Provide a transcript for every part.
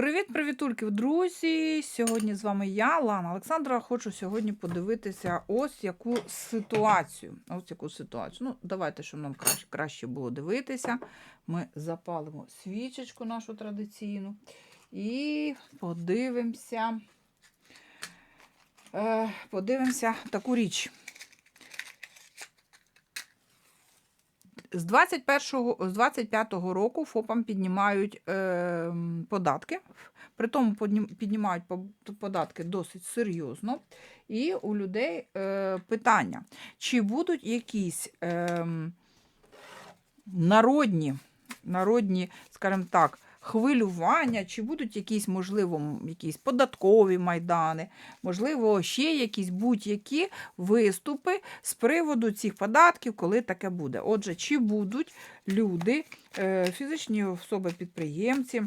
Привіт, привітульки, друзі! Сьогодні з вами я, Лана Олександра. Хочу сьогодні подивитися ось яку ситуацію. Ось яку ситуацію. Ну, давайте, щоб нам краще, краще було дивитися. Ми запалимо свічечку нашу традиційну і подивимося. Е, подивимося таку річ. З 21-го, з 25-го року ФОПам піднімають е, податки. При тому піднімають податки досить серйозно. І у людей е, питання, чи будуть якісь е, народні, народні, скажімо так, хвилювання, чи будуть якісь, можливо, якісь податкові майдани, можливо, ще якісь будь-які виступи з приводу цих податків, коли таке буде. Отже, чи будуть люди, е, фізичні особи-підприємці,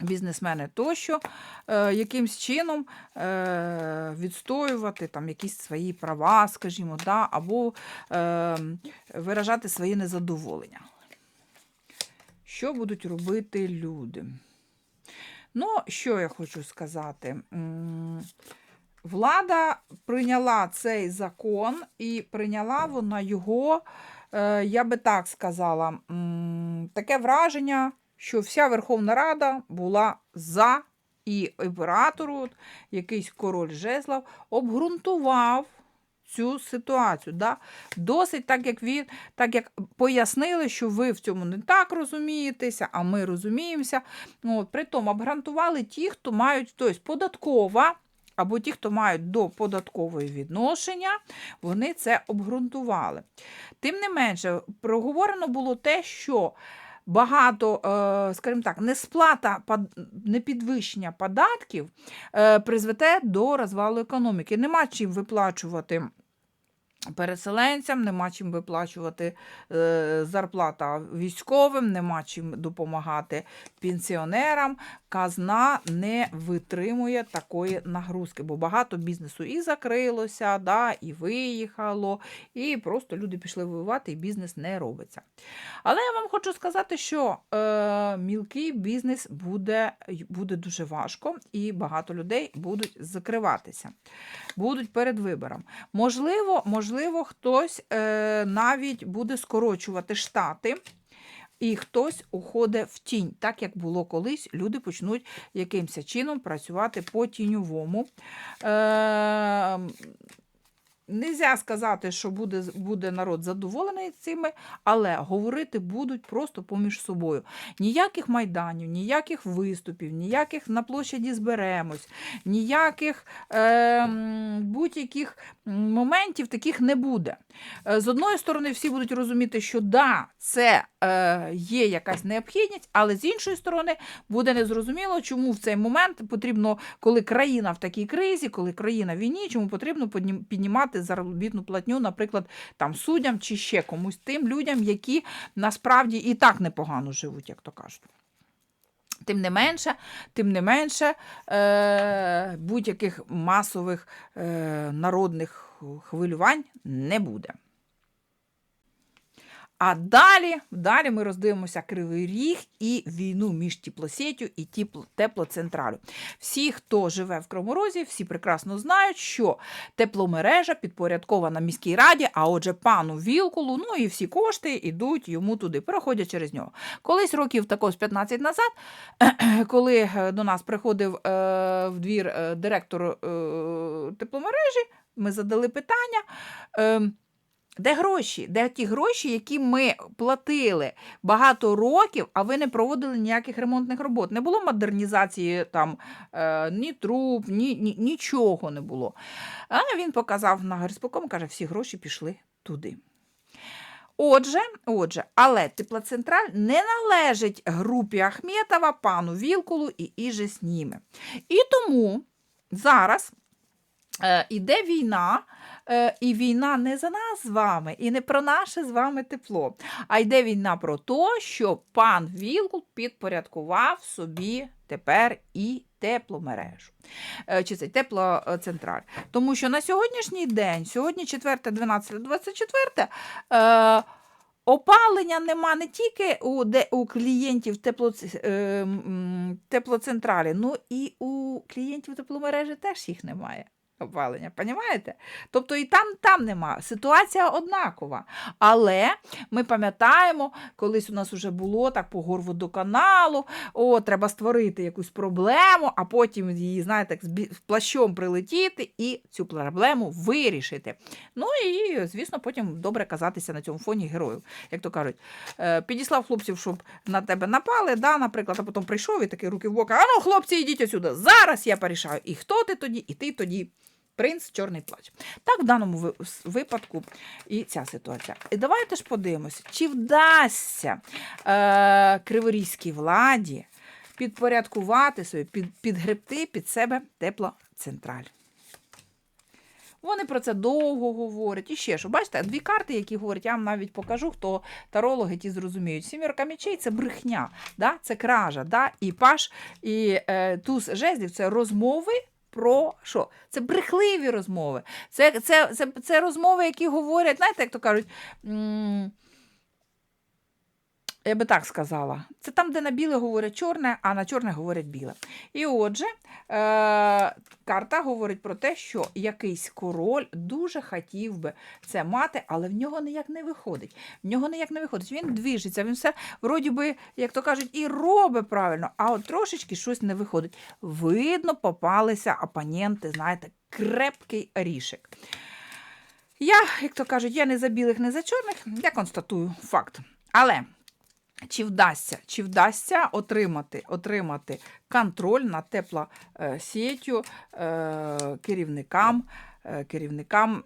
бізнесмени тощо, е, якимсь чином е, відстоювати там якісь свої права, скажімо, да, або е, виражати своє незадоволення. Що будуть робити люди? Ну, що я хочу сказати? Влада прийняла цей закон і прийняла вона його, е, я би так сказала, таке враження, що вся Верховна Рада була за, і імператор, от, якийсь король Жезлов, обґрунтував цю ситуацію. Да? Досить так, як він, так як пояснили, що ви в цьому не так розумієтеся, а ми розуміємося. От, притом обґрунтували ті, хто мають, тобто податкова. Або ті, хто мають до податкової відношення, вони це обґрунтували. Тим не менше, проговорено було те, що багато, е, скажімо так, несплата, непідвищення податків е, призведе до розвалу економіки. Нема чим виплачувати. Переселенцям нема чим виплачувати е, зарплата військовим, нема чим допомагати пенсіонерам. Казна не витримує такої нагрузки, бо багато бізнесу і закрилося, да, і виїхало, і просто люди пішли воювати, і бізнес не робиться. Але я вам хочу сказати, що е, мілкий бізнес буде, буде дуже важко, і багато людей будуть закриватися, будуть перед вибором. Можливо, можливо, хтось е, навіть буде скорочувати штати. І хтось уходить в тінь, так як було колись, люди почнуть якимось чином працювати по тіньовому. Е, Нельзя сказати, що буде, буде народ задоволений цими, але говорити будуть просто поміж собою. Ніяких майданів, ніяких виступів, ніяких на площаді зберемось, ніяких е, будь-яких моментів таких не буде. Е, З одної сторони, всі будуть розуміти, що да, це е, є якась необхідність, але з іншої сторони буде незрозуміло, чому в цей момент потрібно, коли країна в такій кризі, коли країна в війні, чому потрібно поднім- заробітну платню, наприклад, там суддям чи ще комусь тим людям, які насправді і так непогано живуть, як то кажуть. Тим не менше, тим не менше, е, будь-яких масових е, народних хвилювань не буде. А далі, далі ми роздивимося Кривий Ріг і війну між теплосетю і теплоцентралю. Всі, хто живе в Кривому Розі, всі прекрасно знають, що тепломережа підпорядкована міській раді, а отже, пану Вілкулу, ну і всі кошти йдуть йому туди, проходять через нього. Колись років також 15 назад, коли е, до нас приходив е, в двір е, директор е, тепломережі, ми задали питання. Е, де гроші? Де ті гроші, які ми платили багато років, а ви не проводили ніяких ремонтних робот? Не було модернізації там е, ні труб, ні, ні, нічого не було. А він показав на горспоком, каже, всі гроші пішли туди. Отже, отже, але теплоцентраль не належить групі Ахметова, пану Вілкулу і іже ними. І тому зараз е, іде війна, і війна не за нас з вами, і не про наше з вами тепло, а йде війна про те, що пан Вілкул підпорядкував собі тепер і тепломережу. Е, Чи це теплоцентраль. Тому що на сьогоднішній день, сьогодні 4, 12, 24, е, Опалення нема не тільки у, де, у клієнтів е, теплоцентралі, ну і у клієнтів тепломережі теж їх немає. Опалення, понімаєте? Тобто і там, там нема. Ситуація однакова. Але ми пам'ятаємо, колись у нас вже було так по горводоканалу, о, треба створити якусь проблему, а потім її, знаєте, з плащом прилетіти і цю проблему вирішити. Ну і, звісно, потім добре казатися на цьому фоні героїв. Як то кажуть, е, підіслав хлопців, щоб на тебе напали, да, наприклад, а потім прийшов і такі руки в бока. А ну, хлопці, йдіть отсюди. Зараз я порішаю. І хто ти тоді, і ти тоді. Принц чорний плач. Так, в даному випадку і ця ситуація. І давайте ж подивимося, чи вдасться е, криворізькій владі підпорядкувати собі, під, підгребти під себе теплоцентраль. Вони про це довго говорять. І ще що, бачите, дві карти, які говорять, я вам навіть покажу, хто тарологи ті зрозуміють. Сімірка мечей це брехня, да? це кража, да? і паш, і е, туз жезлів це розмови. Про що? Це брехливі розмови. Це, це, це, це розмови, які говорять, знаєте, як то кажуть, я би так сказала, це там, де на біле говорять чорне, а на чорне говорять біле. І отже, е, карта говорить про те, що якийсь король дуже хотів би це мати, але в нього ніяк не виходить. В нього ніяк не виходить. Він двіжиться, він все, вроді би, як то кажуть, і робить правильно, а от трошечки щось не виходить. Видно, попалися опоненти, знаєте, крепкий орішек. Я, як то кажуть, я не за білих, не за чорних, я констатую факт. Але чи вдасться, чи вдасться отримати, отримати контроль над теплосітю е, керівникам, е, керівникам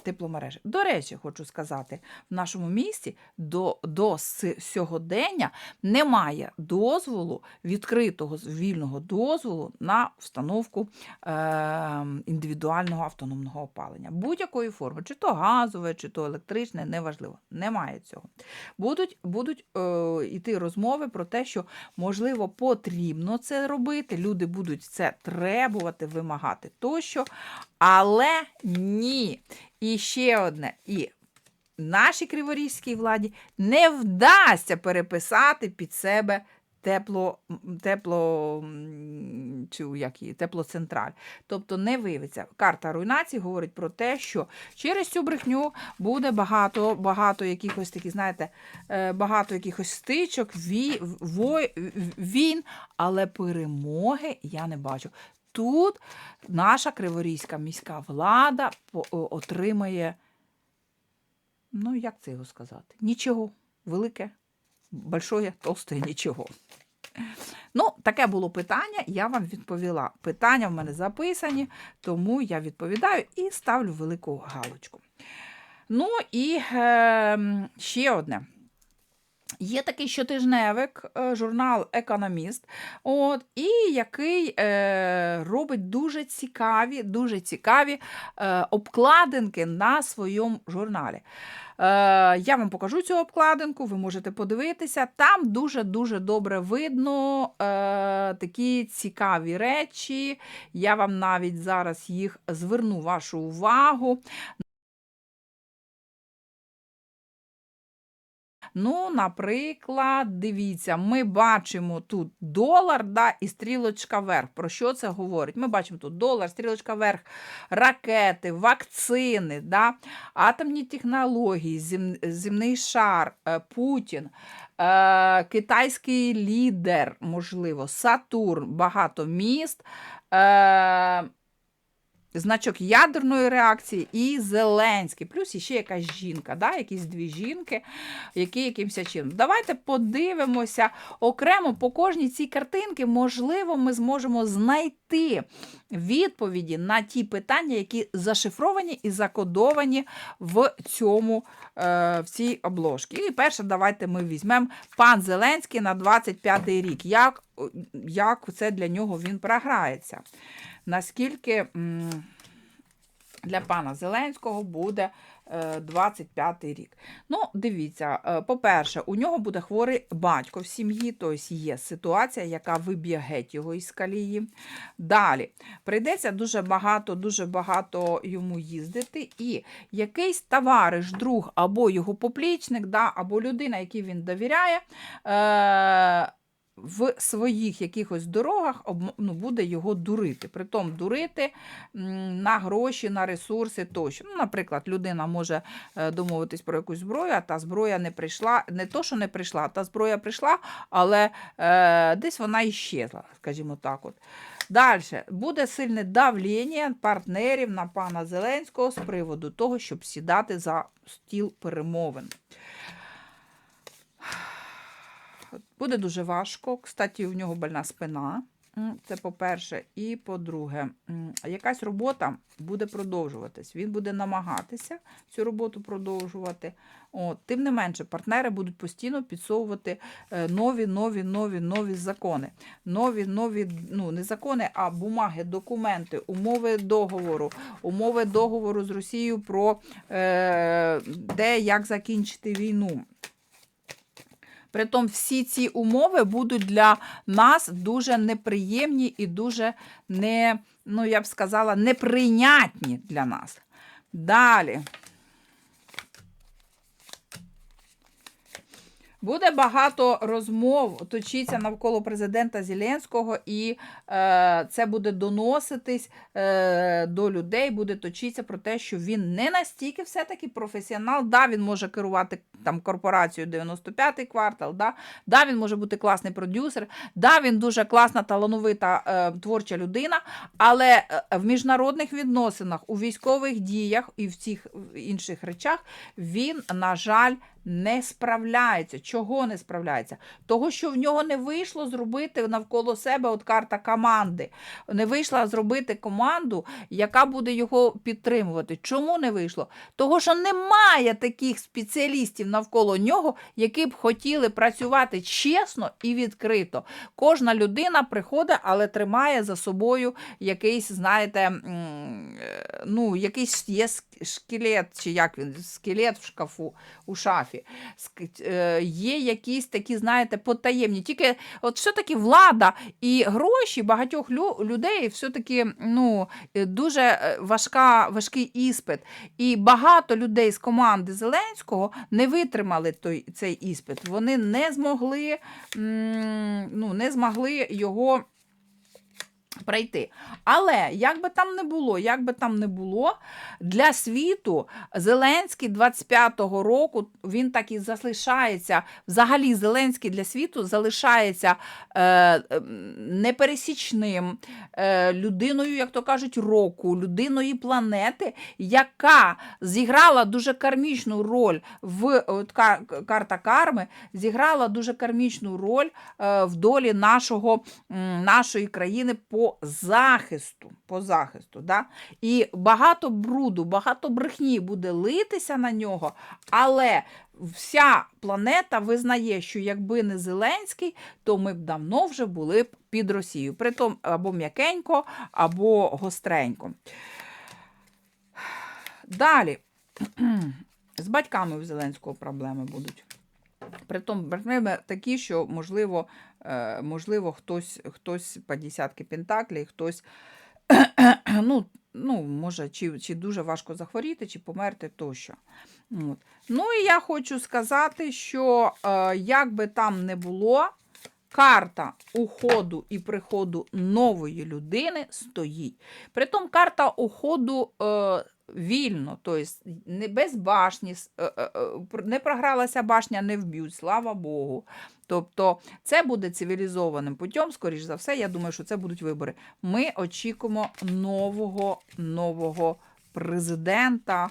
тепломережі. До речі, хочу сказати, в нашому місті до, до сьогодення немає дозволу, відкритого вільного дозволу на встановку е, індивідуального автономного опалення. Будь-якої форми, чи то газове, чи то електричне, неважливо. Немає цього. Будуть, будуть е, йти розмови про те, що можливо потрібно це робити. Люди будуть це требувати, вимагати тощо. Але ні. І ще одне. І нашій криворізькій владі не вдасться переписати під себе тепло, тепло, цю, як її, теплоцентраль. Тобто не виявиться. Карта руйнації говорить про те, що через цю брехню буде багато, багато якихось таких, знаєте, е, багато якихось стичок, вій, війн, але перемоги я не бачу. Тут наша криворізька міська влада отримає, ну як це його сказати? Нічого. Велике, большое, толсте нічого. Ну, таке було питання, я вам відповіла. Питання в мене записані, тому я відповідаю і ставлю велику галочку. Ну і е, ще одне. Є такий щотижневик, е, журнал Економіст, от, і який е, робить дуже цікаві, дуже цікаві е, обкладинки на своєму журналі. Е, я вам покажу цю обкладинку, ви можете подивитися. Там дуже-дуже добре видно е, такі цікаві речі. Я вам навіть зараз їх зверну вашу увагу. Ну, наприклад, дивіться, ми бачимо тут долар да, і стрілочка вверх. Про що це говорить? Ми бачимо тут долар, стрілочка вверх, ракети, вакцини, да, атомні технології, зем, земний шар, е, Путін, е, китайський лідер, можливо, Сатурн, багато міст. Е, Значок ядерної реакції і Зеленський, плюс іще якась жінка, да? якісь дві жінки, які якимось чином. Давайте подивимося окремо по кожній цій картинці, можливо, ми зможемо знайти відповіді на ті питання, які зашифровані і закодовані в цьому е, в цій обложці. І перше, давайте ми візьмемо пан Зеленський на 25-й рік. Як, як це для нього він програється? Наскільки для пана Зеленського буде 25 рік. Ну, дивіться, е, по-перше, у нього буде хворий батько в сім'ї, тобто є ситуація, яка виб'є геть його із калії. Далі прийдеться дуже багато, дуже багато йому їздити, і якийсь товариш, друг або його поплічник, да, або людина, якій він довіряє. Е- в своїх якихось дорогах ну, буде його дурити. Притом дурити на гроші, на ресурси тощо. Ну, наприклад, людина може е, домовитись про якусь зброю, а та зброя не прийшла. Не то, що не прийшла, та зброя прийшла, але е, десь вона іщезла, скажімо так. от. Далі буде сильне давлення партнерів на пана Зеленського з приводу того, щоб сідати за стіл перемовин. Буде дуже важко. Кстати, у нього больна спина. Це по-перше. І по-друге, якась робота буде продовжуватись. Він буде намагатися цю роботу продовжувати. От. Тим не менше, партнери будуть постійно підсовувати е, нові, нові, нові, нові закони. Нові, нові, ну не закони, а бумаги, документи, умови договору, умови договору з Росією про е, де як закінчити війну. Притом всі ці умови будуть для нас дуже неприємні і дуже не, ну я б сказала, неприйнятні для нас. Далі. Буде багато розмов точиться навколо президента Зеленського, і е, це буде доноситись е, до людей, буде точитися про те, що він не настільки все-таки професіонал. Да, він може керувати там корпорацією 95-й квартал, да, да, він може бути класний продюсер, да, він дуже класна, талановита е, творча людина, але е, в міжнародних відносинах, у військових діях і в цих інших речах він, на жаль, не справляється. Чого не справляється? Того, що в нього не вийшло зробити навколо себе от карта команди. Не вийшла зробити команду, яка буде його підтримувати. Чому не вийшло? Того, що немає таких спеціалістів навколо нього, які б хотіли працювати чесно і відкрито. Кожна людина приходить, але тримає за собою якийсь, знаєте, е, ну, якийсь є шкелет, чи як він, скелет в шкафу, у шафі. Е, Є якісь такі, знаєте, потаємні. Тільки от все-таки влада і гроші багатьох лю- людей все-таки ну, е, дуже е, важка, важкий іспит. І багато людей з команди Зеленського не витримали той, цей іспит. Вони не змогли, ну, не змогли його. Пройти. Але як би там не було, як би там не було, для світу Зеленський 25-го року він так і залишається. Взагалі, Зеленський для світу залишається е, непересічним е, людиною, як то кажуть, року, людиною планети, яка зіграла дуже кармічну роль в от, карта карми, зіграла дуже кармічну роль е, в долі нашого, нашої країни по захисту. По захисту да? І багато бруду, багато брехні буде литися на нього, але вся планета визнає, що якби не Зеленський, то ми б давно вже були б під Росією. Притом або м'якенько, або гостренько. Далі. З батьками у Зеленського проблеми будуть. Притом проблеми такі, що можливо, е, можливо хтось, хтось по десятки пентаклі, хтось ну, ну, може, чи, чи дуже важко захворіти, чи померти тощо. От. Ну і я хочу сказати, що е, як би там не було, карта уходу і приходу нової людини стоїть. Притом карта уходу е, вільно, тобто не без башні, е, е, е, не програлася башня, не вб'ють, слава Богу. Тобто це буде цивілізованим путем, скоріш за все, я думаю, що це будуть вибори. Ми очікуємо нового, нового президента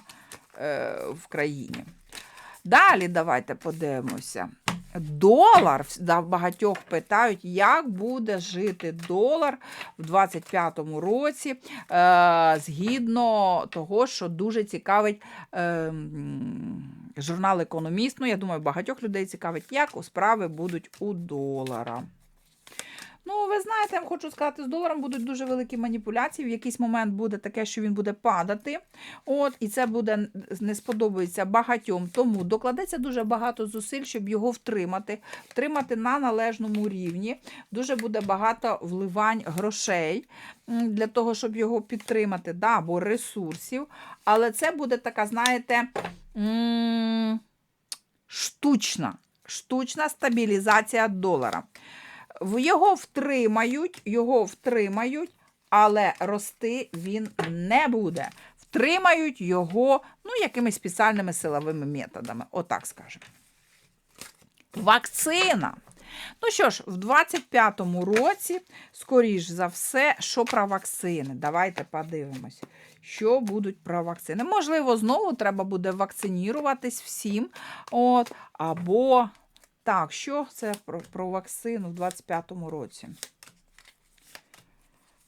в країні. Далі давайте подивимося. Долар багатьох питають, як буде жити долар в 25-му році, е, згідно того, що дуже цікавить е, журнал Економіст. Ну, я думаю, багатьох людей цікавить, як у справи будуть у долара. Ну, ви знаєте, я вам хочу сказати, з доларом будуть дуже великі маніпуляції. В якийсь момент буде таке, що він буде падати. От, і це буде не сподобається багатьом. Тому докладеться дуже багато зусиль, щоб його втримати, втримати на належному рівні. Дуже буде багато вливань грошей для того, щоб його підтримати, да, або ресурсів. Але це буде така, знаєте, штучна, штучна стабілізація долара. Його втримають, його втримають, але рости він не буде. Втримають його ну, якимись спеціальними силовими методами. Отак скажемо. Вакцина. Ну що ж, в 25-му році, скоріш за все, що про вакцини? Давайте подивимось, що будуть про вакцини. Можливо, знову треба буде вакциніруватись всім. От, або так, що це про, про вакцину в 25-му році?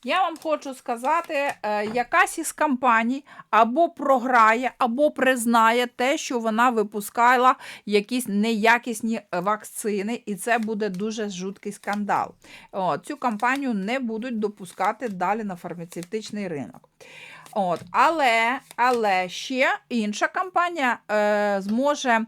Я вам хочу сказати, е, якась із компаній або програє, або признає те, що вона випускала якісь неякісні вакцини, і це буде дуже жуткий скандал. От, цю компанію не будуть допускати далі на фармацевтичний ринок. От, але, але ще інша компанія е, зможе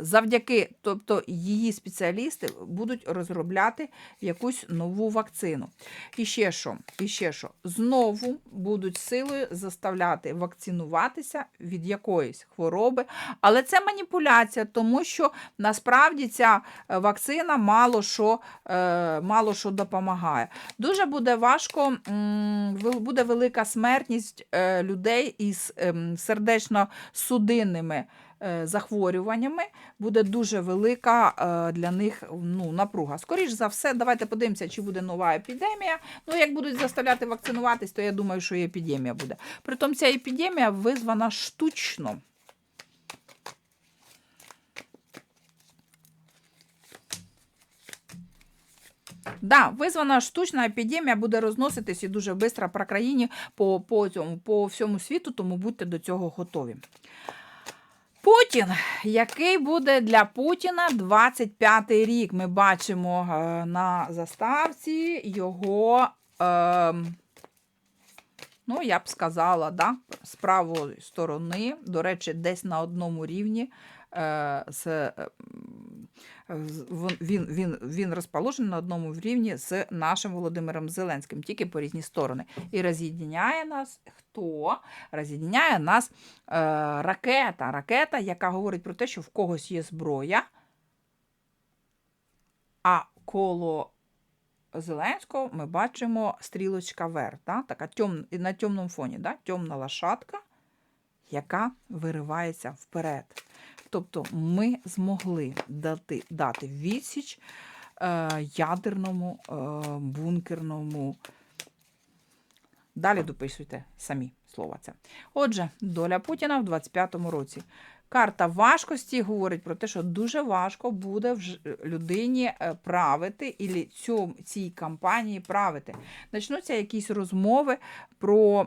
завдяки, тобто її спеціалісти будуть розробляти якусь нову вакцину. І ще що? І ще що? Знову будуть силою заставляти вакцинуватися від якоїсь хвороби, але це маніпуляція, тому що насправді ця е, вакцина мало що, е, мало що допомагає. Дуже буде важко, буде велика смертність е, людей із ем, сердечно-судинними е, захворюваннями, буде дуже велика е, для них ну, напруга. Скоріш за все, давайте подивимося, чи буде нова епідемія. Ну, як будуть заставляти вакцинуватись, то я думаю, що і епідемія буде. Притом ця епідемія визвана штучно. Да, визвана штучна епідемія буде розноситись і дуже швидко по країні, по, по, цьому, по всьому світу, тому будьте до цього готові. Путін, який буде для Путіна 25-й рік. Ми бачимо е, на заставці його, е, ну, я б сказала, да, з правої сторони, до речі, десь на одному рівні. е, з, е, м, з- вон- він, він, він розположений на одному рівні з нашим Володимиром Зеленським, тільки по різні сторони. І роз'єдняє нас хто? Роз'єдняє нас е, ракета. Ракета, яка говорить про те, що в когось є зброя, а коло Зеленського ми бачимо стрілочка вверх, да? така тьом, на темному фоні, да? темна лошадка, яка виривається вперед. Тобто ми змогли дати, дати відсіч е, ядерному е, бункерному. Далі дописуйте самі слова це. Отже, доля Путіна в 25-му році. Карта важкості говорить про те, що дуже важко буде людині е, правити і цю, цій кампанії правити. Почнуться якісь розмови про,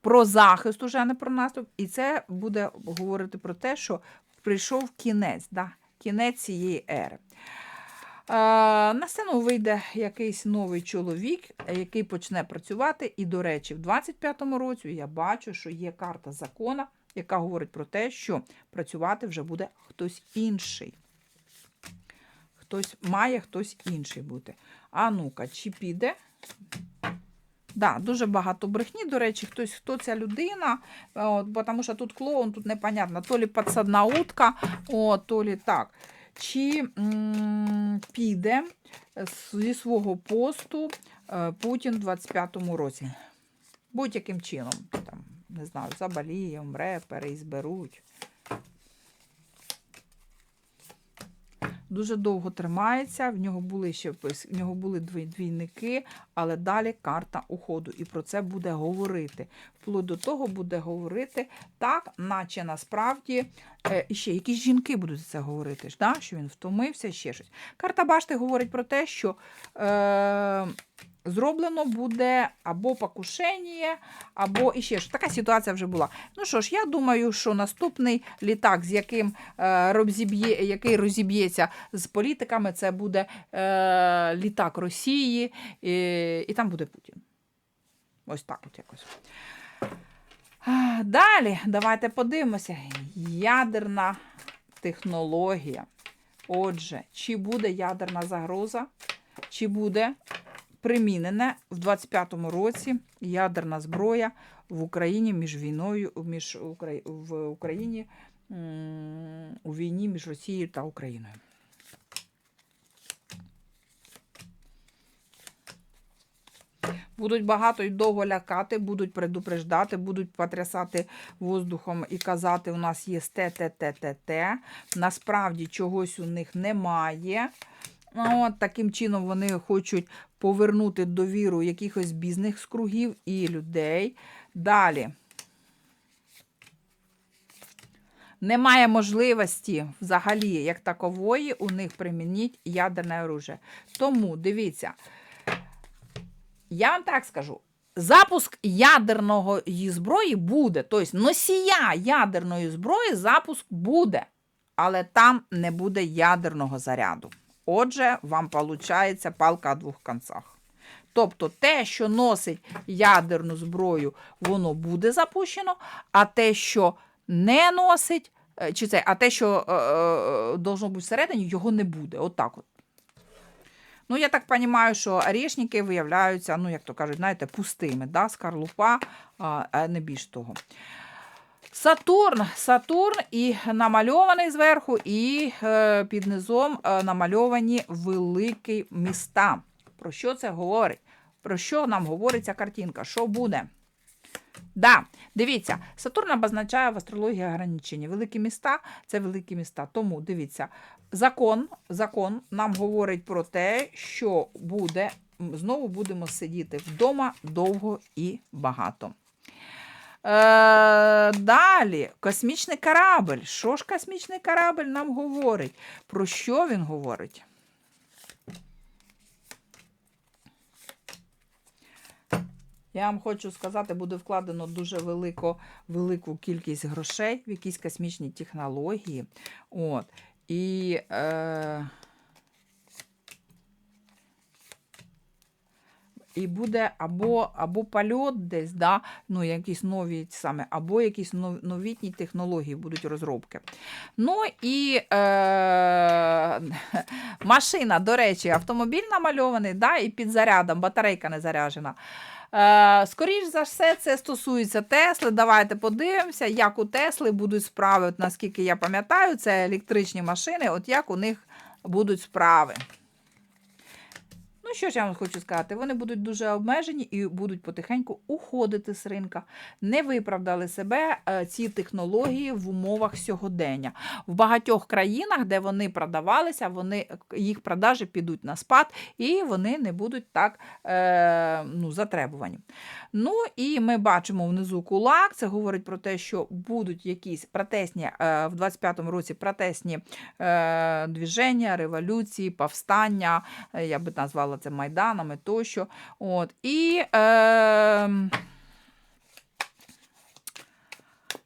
про захист, уже не про наступ, і це буде говорити про те, що прийшов кінець, да? кінець цієї ери. Е, На сцену вийде якийсь новий чоловік, який почне працювати. І, до речі, в 25-му році я бачу, що є карта закона, яка говорить про те, що працювати вже буде хтось інший. Хтось має хтось інший бути. А ну-ка, чи піде? Да, дуже багато брехні. До речі, хтось, хто ця людина, от, бо тому що тут клоун, тут непонятно, то лі підсадна утка, о, то лі так. Чи м, піде зі свого посту е, Путін в 25-му році? Будь-яким чином, там, не знаю, заболіє, умре, переізберуть. Дуже довго тримається, в нього були ще в нього були двійники, але далі карта уходу. І про це буде говорити. Вплоть до того буде говорити так, наче насправді е, ще якісь жінки будуть це говорити, да? що він втомився, ще щось. Карта башти говорить про те, що е, зроблено буде або покушення, або іще що. Така ситуація вже була. Ну що ж, я думаю, що наступний літак, з яким е, розіб'є, який розіб'ється з політиками, це буде е, літак Росії, і, і там буде Путін. Ось так от якось. Далі, давайте подивимося. Ядерна технологія. Отже, чи буде ядерна загроза, чи буде примінена в 25-му році ядерна зброя в Україні між війною між Украї... в Україні у війні між Росією та Україною. Будуть багато і довго лякати, будуть предупреждати, будуть потрясати воздухом і казати, у нас є те, те, те, те, те. Насправді чогось у них немає. Ну, От, таким чином вони хочуть повернути довіру якихось бізнес-кругів і людей. Далі. Немає можливості взагалі, як такової, у них примініть ядерне оружие. Тому дивіться, я вам так скажу. Запуск ядерної зброї буде, тобто носія ядерної зброї запуск буде, але там не буде ядерного заряду. Отже, вам виходить палка о двох концах. Тобто те, що носить ядерну зброю, воно буде запущено, а те, що не носить, е, чи це, а те, що е, е, должно бути всередині, його не буде. Отак от. Ну, я так розумію, що орешники виявляються, ну, як то кажуть, знаєте, пустими, да? скарлупа, а не більш того. Сатурн, Сатурн і намальований зверху, і е, під низом е, намальовані великі міста. Про що це говорить? Про що нам говорить ця картинка? Що буде? Да, дивіться, Сатурн обозначає в астрології ограничення. Великі міста це великі міста. Тому дивіться, закон, закон нам говорить про те, що буде, знову будемо сидіти вдома довго і багато. Е, далі, космічний корабль. Що ж космічний корабль нам говорить? Про що він говорить? Я вам хочу сказати, буде вкладено дуже велико, велику кількість грошей в якісь космічні технології. От. І е, і буде або або польот десь, да, ну, якісь нові саме, або якісь новітні технології будуть розробки. Ну і е, машина, до речі, автомобіль намальований, да, і під зарядом, батарейка не заряджена. Е, скоріш за все, це стосується Тесли. Давайте подивимося, як у Тесли будуть справи. От, наскільки я пам'ятаю, це електричні машини, от як у них будуть справи. Ну, що ж я вам хочу сказати, вони будуть дуже обмежені і будуть потихеньку уходити з ринка. Не виправдали себе е, ці технології в умовах сьогодення. В багатьох країнах, де вони продавалися, вони, їх продажі підуть на спад і вони не будуть так е, ну, затребувані. Ну і ми бачимо внизу кулак. Це говорить про те, що будуть якісь протестні е, в 25-му році протестні е, движення, революції, повстання. е, Я би назвала це майданами тощо. От. І е,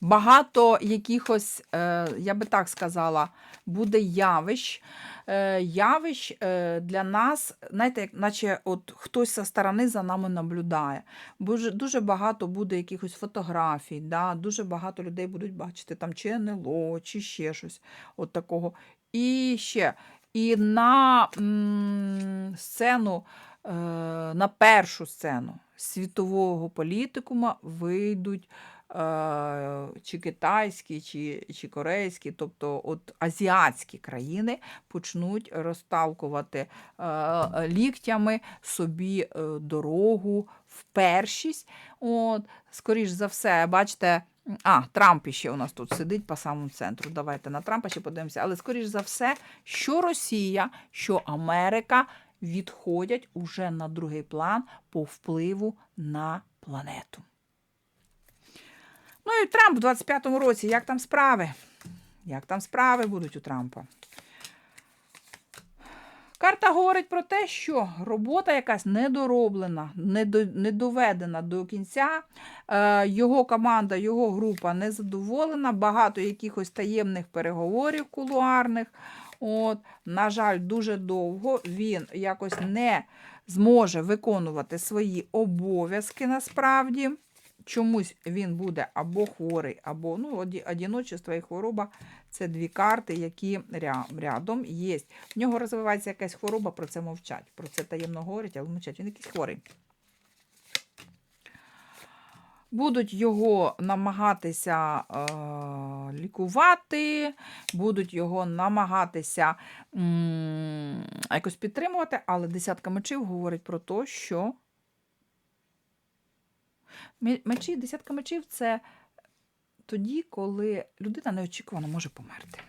багато якихось, е, я би так сказала, буде явищ. Е, явищ е, для нас, знаєте, наче от хтось зі сторони за нами наблюдає. Дуже, дуже багато буде якихось фотографій, да? дуже багато людей будуть бачити там чи НЛО, чи ще щось от такого. І ще. І на м, сцену, е, на першу сцену світового політикума вийдуть е, чи китайські, чи, чи корейські, тобто от азіатські країни почнуть розталкувати е, ліктями собі е, дорогу в першість. От, скоріш за все, бачите. А, Трамп ще у нас тут сидить по самому центру. Давайте на Трампа ще подивимося. Але, скоріш за все, що Росія, що Америка відходять уже на другий план по впливу на планету. Ну і Трамп в 25-му році, як там справи? Як там справи будуть у Трампа? Карта говорить про те, що робота якась недороблена, недо, не доведена до кінця. Е, його команда, його група не задоволена, багато якихось таємних переговорів кулуарних. От, На жаль, дуже довго він якось не зможе виконувати свої обов'язки насправді. Чомусь він буде або хворий, або ну, одіночество і хвороба це дві карти, які ря- рядом є. В нього розвивається якась хвороба, про це мовчать. Про це таємно говорять, але мовчать. Він якийсь хворий. Будуть його намагатися е, лікувати, будуть його намагатися м, якось підтримувати, але десятка мечів говорить про те, що мечі, десятка мечів це тоді, коли людина неочікувано може померти.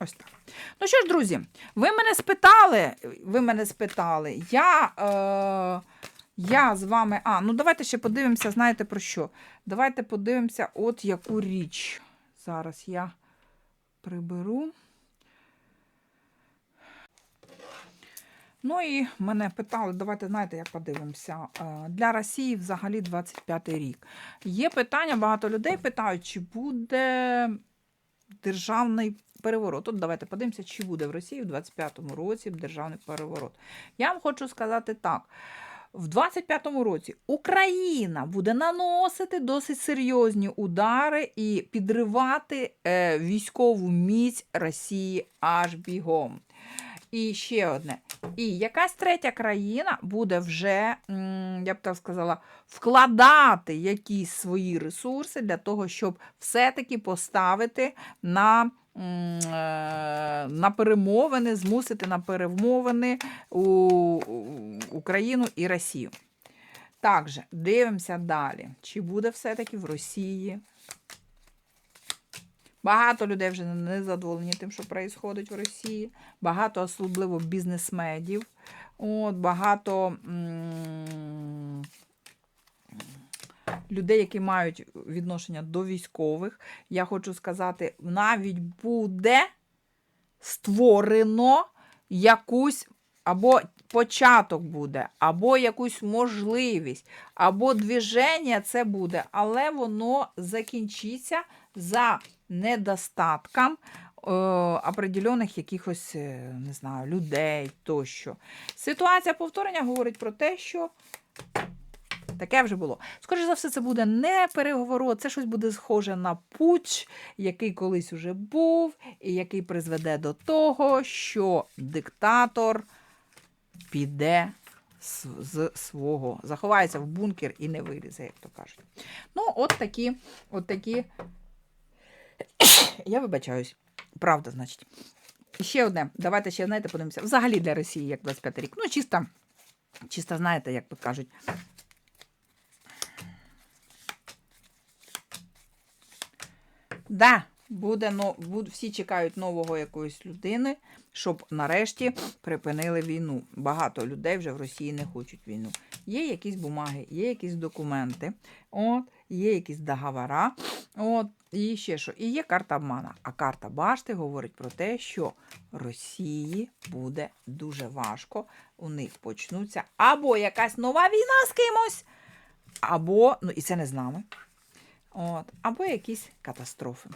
Ось так. Ну що ж, друзі, ви мене спитали, ви мене спитали. Я, е, я з вами. А, ну давайте ще подивимося, знаєте про що? Давайте подивимося, от яку річ. Зараз я приберу. Ну і мене питали, давайте знаєте, як подивимося. Е, Для Росії взагалі 25 й рік. Є питання, багато людей питають, чи буде державний переворот. От давайте подивимося, чи буде в Росії в 25-му році державний переворот. Я вам хочу сказати так. В 25-му році Україна буде наносити досить серйозні удари і підривати е, військову міць Росії аж бігом. І ще одне. І якась третя країна буде вже, я б так сказала, вкладати якісь свої ресурси для того, щоб все-таки поставити на, е, на перемовини, змусити на перемовини у, Україну і Росію. Також дивимося далі. Чи буде все-таки в Росії Багато людей вже не задоволені тим, що відбувається в Росії. Багато особливо бізнесмедів. От, багато м- людей, які мають відношення до військових. Я хочу сказати, навіть буде створено якусь або початок буде, або якусь можливість, або движення це буде, але воно закінчиться за недостатком е, определених якихось, е, не знаю, людей тощо. Ситуація повторення говорить про те, що таке вже було. Скоріше за все, це буде не переговорот, це щось буде схоже на путч, який колись уже був, і який призведе до того, що диктатор піде з свого, заховається в бункер і не вилізе, як то кажуть. Ну, от такі, от такі. Я вибачаюсь. Правда, значить. Ще одне. Давайте ще, знаєте, подивимося. Взагалі для Росії, як 25 рік. Ну, чисто, чисто, знаєте, як то кажуть. Да, буде, но, буд, всі чекають нового якоїсь людини, щоб нарешті припинили війну. Багато людей вже в Росії не хочуть війну. Є якісь бумаги, є якісь документи, от, є якісь договора, от, і ще що. І є карта обмана. А карта башти говорить про те, що Росії буде дуже важко. У них почнуться або якась нова війна з кимось, або, ну і це не з нами. От, або якісь катастрофи.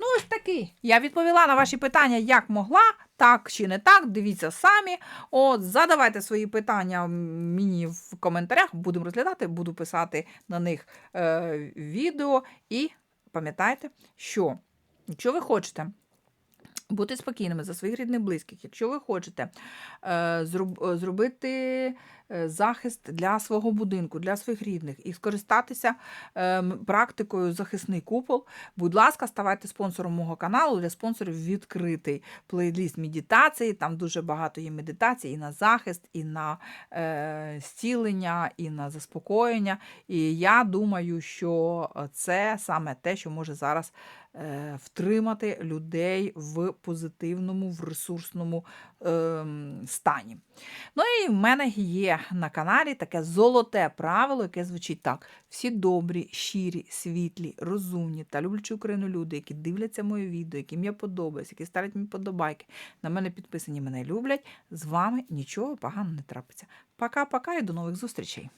Ну, ось такий. Я відповіла на ваші питання, як могла, так чи не так. Дивіться самі. От, задавайте свої питання мені в коментарях, будемо розглядати, буду писати на них е, відео. І пам'ятайте, що якщо ви хочете. Бути спокійними за своїх рідних близьких. Якщо ви хочете е, е, зробити е, захист для свого будинку, для своїх рідних і скористатися е, практикою захисний купол, будь ласка, ставайте спонсором мого каналу. Для спонсорів відкритий плейліст медитації. Там дуже багато є медитацій і на захист, і на е, зцілення, і на заспокоєння. І я думаю, що це саме те, що може зараз е, втримати людей в позитивному, в ресурсному ем, стані. Ну і в мене є на каналі таке золоте правило, яке звучить так: всі добрі, щирі, світлі, розумні та люблячі Україну люди, які дивляться моє відео, яким я подобаюсь, які ставлять мені подобайки, на мене підписані, мене люблять. З вами нічого поганого не трапиться. Пока-пока і до нових зустрічей!